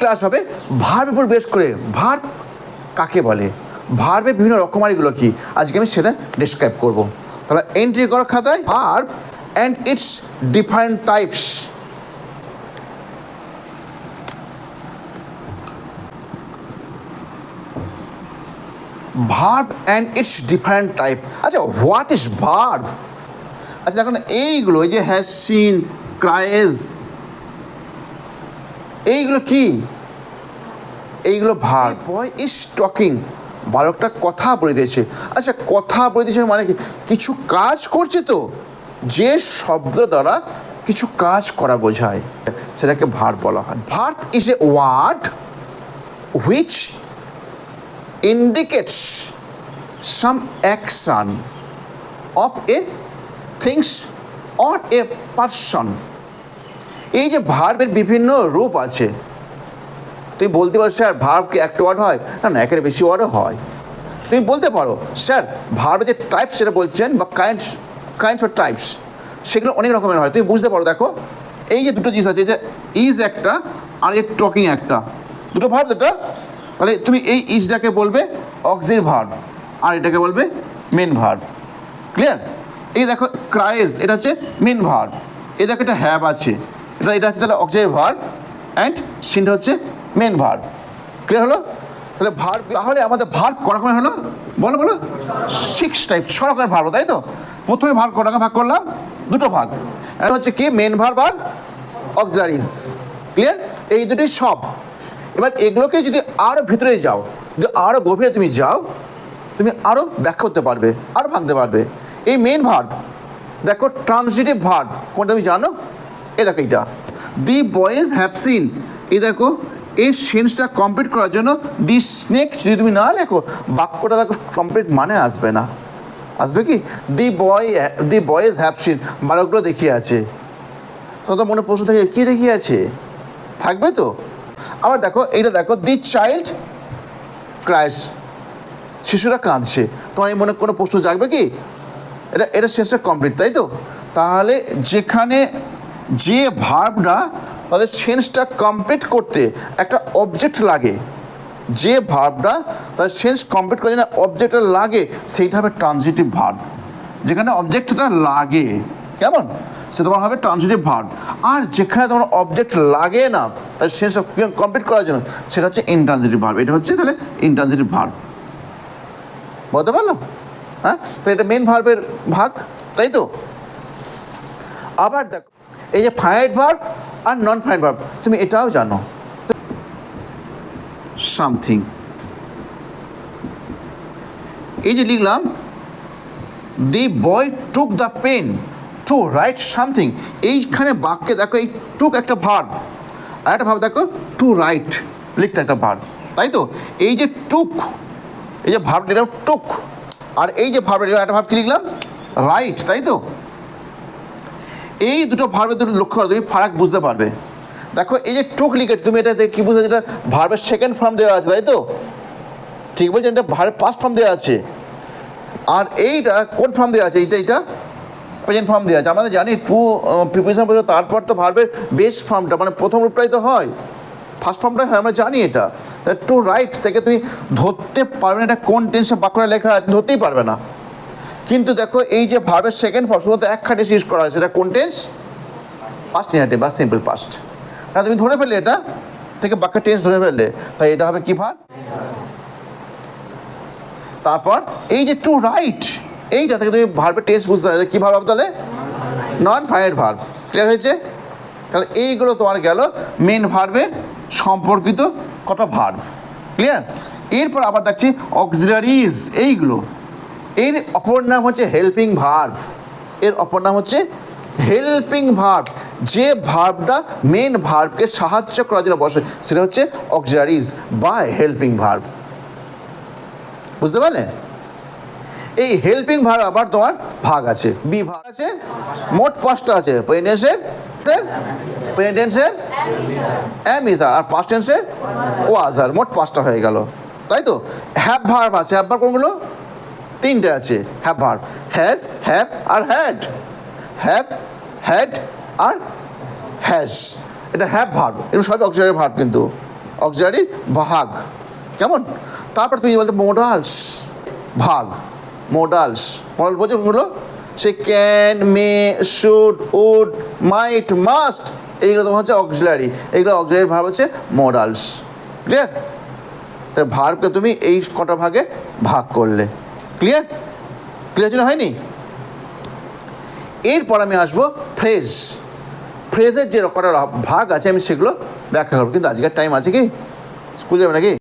Class হবে ভার্বের উপর বেস করে ভার্ব কাকে বলে? ভার্বের বিভিন্ন রকমারিগুলো কি? আজকে আমি সেটা ডিসক্রাইব করব। তাহলে এন্ট্রি করো খাতায় verb and its different types verb and its different type আচ্ছা হোয়াট ইজ ভার্ব আচ্ছা দেখুন এইগুলো, এই যে হ্যাজ সিন ক্রাইজ এইগুলো কি? এইগুলো ভার বয় ইজ টকিং বালকটা কথা বলে দিয়েছে। আচ্ছা কথা বলে দিয়েছে মানে কি? কিছু কাজ করছে তো? যে শব্দ দ্বারা কিছু কাজ করা বোঝায়। সেটাকে ভার বলা হয়। Verb is a word which indicates some action of a things or a person. এই যে ভার্বের বিভিন্ন রূপ আছে, তুমি বলতে পারো, স্যার, ভার্ব কি একটা ওয়ার্ড হয়? না না একের বেশি ওয়ার্ডও হয়। তুমি বলতে পারো, স্যার ভার্বের যে টাইপস সেটা বলছেন বা কাইন্ডস কাইন্ডস অফ টাইপস সেগুলো অনেক রকমের হয়। তুমি বুঝতে পারো, দেখো, এই যে দুটো জিনিস আছে, এই যে ইজ একটা আর এর টকিং একটা। দুটো ভার্ব দুটো। তাহলে তুমি এই ইজটাকে বলবে অক্সির ভার্ব আর এটাকে বলবে মেন ভার্ব ক্লিয়ার এই দেখো ক্রাইজ এটা হচ্ছে মেন ভার্ব এই দেখো, এটা হ্যাব আছে। এটা এটা হচ্ছে তাহলে অক্সিলারি ভার অ্যান্ড সিনটা হচ্ছে মেন ভার্ব ক্লিয়ার হলো? তাহলে ভার, তাহলে আমাদের ভার্ব কটা রকমের হলো? বলো বলো। সিক্স টাইপ ছ রকমের ভার্ব তাই তো? প্রথমে ভাগ কটা ভাগ করলাম? দুটো ভাগ। একটা হচ্ছে কি? মেন ভার্ব আর অক্সিলারিজ ক্লিয়ার এই দুটোই সব। এবার এগুলোকে যদি আরও ভিতরে যাও, যদি আরও গভীরে তুমি যাও, তুমি আরও ব্যাখ্যা করতে পারবে আরও ভাঙতে পারবে। এই মেন ভার্ব দেখো ট্রান্সিটিভ ভার্ব কোনটা তুমি জানো? এই দেখো এইটা দি বয়েজ হ্যাভ সিন এই দেখো, এই সেন্সটা কমপ্লিট করার জন্য দি স্নেক যদি তুমি না লেখো, বাক্যটা দেখো কমপ্লিট মানে আসবে না। আসবে কি? The boy the boys have seen বালকগুলো দেখিয়ে আছে। তোমার মনে প্রশ্ন থাকে, কী দেখিয়ে আছে? থাকবে তো? আবার দেখো, এইটা দেখো দি চাইল্ড ক্রাইস শিশুরা কাঁদছে। তোমার এই মনে কোনো প্রশ্ন জাগবে কি? এটা এটা সেন্সটা কমপ্লিট তাই তো? তাহলে যেখানে যে ভার্বটা তাদের সেন্সটা কমপ্লিট করতে একটা অবজেক্ট লাগে। যে ভার্বটা তাদের সেন্স কমপ্লিট করে না অবজেক্টটা লাগে, সেইটা হবে ট্রানজিটিভ ভার্ব যেখানে অবজেক্টটা লাগে, কেমন? সে তোমার হবে ট্রানজিটিভ ভার্ব আর যেখানে তোমার অবজেক্ট লাগে না, তার সেন্স কমপ্লিট করার জন্য সেটা হচ্ছে ইনট্রানজিটিভ ভার্ব এটা হচ্ছে তাহলে ইনট্রানজিটিভ ভার্ব বলতে পারলাম? হ্যাঁ? তো এটা মেন ভার্বের ভাগ, তাই তো? আবার দেখো। এই যে ফাইনাইট ভার্ব আর নন ফাইনাইট ভার্ব তুমি এটাও জানো। সামথিং এই যে লিখলাম the boy took the pen to write something এইখানে বাক্যে দেখো, এই টুক একটা ভার্ব আর একটা ভাব দেখো টু রাইট লিখতে একটা ভার্ব তাই তো? এই যে টুক এই যে ভার্ব এটা টুক আর এই যে ভার্ব একটা ভার্ব কি লিখলাম? রাইট তাই তো? এই দুটো ভার্বের দুটো লক্ষ্য করো তুমি ফারাক বুঝতে পারবে। দেখো, এই যে টুক লিখেছো তুমি এটাতে কী বুঝতে যেটা ভার্বের সেকেন্ড ফর্ম দেওয়া আছে, তাই তো? ঠিক বলছেন, এটা ভার্বের ফার্স্ট ফর্ম দেওয়া আছে। আর এইটা কোন ফর্ম দেওয়া আছে? এইটা এইটা প্রেজেন্ট ফর্ম দেওয়া আছে। আমাদের জানি টু প্রিপারেশন পর্যন্ত, তারপর তো ভার্বের বেস্ট ফর্মটা মানে প্রথম রূপটাই তো হয়। ফার্স্ট ফর্মটাই হয়, আমরা জানি এটা। টু রাইট থেকে তুমি ধরতে পারবে না, এটা কোন টেন্সে বাঁকুড়া লেখা আছে ধরতেই পারবে না। কিন্তু দেখো, এই যে ভার্বের সেকেন্ড ফর্ম শুধুমাত্র এক খাটে ইউজ করা হয়েছে। এটা কোন টেন্স পাস্ট ইনারেটিভ বা সিম্পল পাস্ট তাহলে তুমি ধরে ফেললে এটা, থেকে বাক্যের টেন্স ধরে ফেললে। তাই এটা হবে কি ভার তারপর এই যে টু রাইট এইটা থেকে তুমি ভার্বের টেন্স বুঝতে পারবে কী ভার্ব তাহলে? নন ফাইনাইট ভার্ব ক্লিয়ার হয়েছে? তাহলে এইগুলো তোমার গেল মেন ভার্বের সম্পর্কিত কটা ভার্ব ক্লিয়ার এরপর আবার দেখছি অক্সিলারিজ এইগুলো। এর অপর নাম হচ্ছে হেল্পিং ভার্ব এর অপর নাম হচ্ছে হেল্পিং ভার্ব যে ভার্বটা মেন ভার্বকে সাহায্য করার জন্য বসে, সেটা হচ্ছে অক্সিলারিজ বা হেল্পিং ভার্ব বুঝতে পারলে? এই হেল্পিং ভার্ব আবার তোমার ভাগ আছে। বি ভাগ আছে, মোট পাঁচটা আছে। প্রেজেন্টেন্সের এম ইজ আর পাস্ট টেন্সের ও আজার মোট পাঁচটা হয়ে গেল। তাই তো? হ্যাভ ভার্ব আছে। হ্যাভ ভার্ব কোনগুলো? তিনটে আছে হ্যাভ ভার্ব হ্যাজ হ্যাভ আর হ্যাড হ্যাভ হ্যাড আর হ্যাজ এটা হ্যাভ ভার্ব এগুলো সব অক্সিলারি ভার্ব কিন্তু অক্সিলারি ভাগ, কেমন? তারপর তুমি বলতে মোডালস ভাগ মোডালস মোডাল হলো? সে can may should would might must এইগুলো তোমার হচ্ছে অক্সিলারি এইগুলো অক্সিলারি ভাব হচ্ছে মোডালস ক্লিয়ার তার ভার্বকে তুমি এই কটা ভাগে ভাগ করলে। ক্লিয়ার ক্লিয়ার যেন হয়নি? এরপর আমি আসব ফ্রেজ ফ্রেজের যে কটা ভাগ আছে আমি সেগুলো ব্যাখ্যা করব। কিন্তু আজকের টাইম আছে কি? স্কুল যাবে নাকি?